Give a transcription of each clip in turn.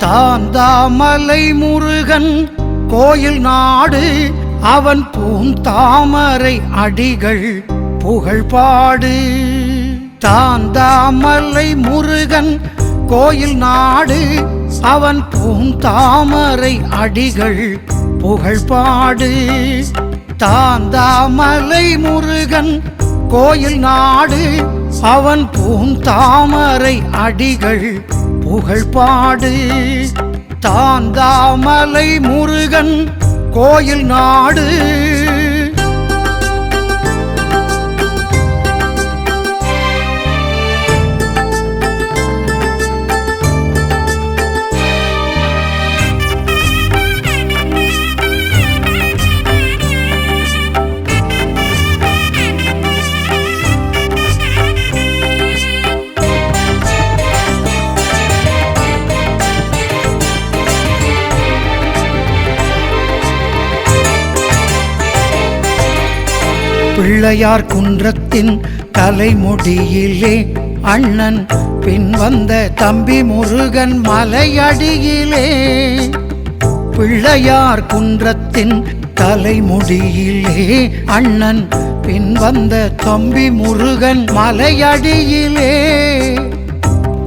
தாந்தாமலை முருகன் கோயில் நாடு அவன் பூந்தாமரை அடிகள் புகழ்பாடு. தாந்தாமலை முருகன் கோயில் நாடு அவன் பூந்தாமரை அடிகள் புகழ்பாடு. தாந்தாமலை முருகன் கோயில் நாடு அவன் பூந்தாமரை அடிகள் புகழ்பாடு தாந்தாமலை முருகன் கோயில் நாடு. பிள்ளையார் குன்றத்தின் தலைமுடியிலே அண்ணன் பின் வந்த தம்பி முருகன் மலையடியிலே. பிள்ளையார் குன்றத்தின் தலைமுடியிலே அண்ணன் பின் வந்த தம்பி முருகன் மலையடியிலே.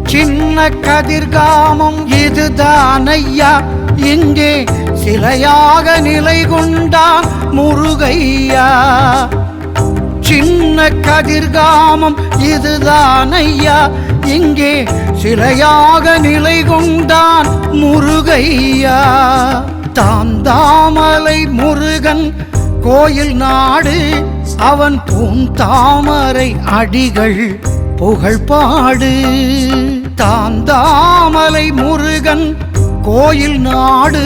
சின்ன கதிர்காமம் இதுதான் ஐயா இங்கே சிலையாக நிலை கொண்டான் முருகையா? கதிர்காமம் இதுதான் ஐயா இங்கே சிலையாக நிலை கொண்டான் முருகையா. தாந்தாமலை முருகன் கோயில் நாடு அவன் பூந்தாமரை அடிகள் புகழ்பாடு. தாந்தாமலை முருகன் கோயில் நாடு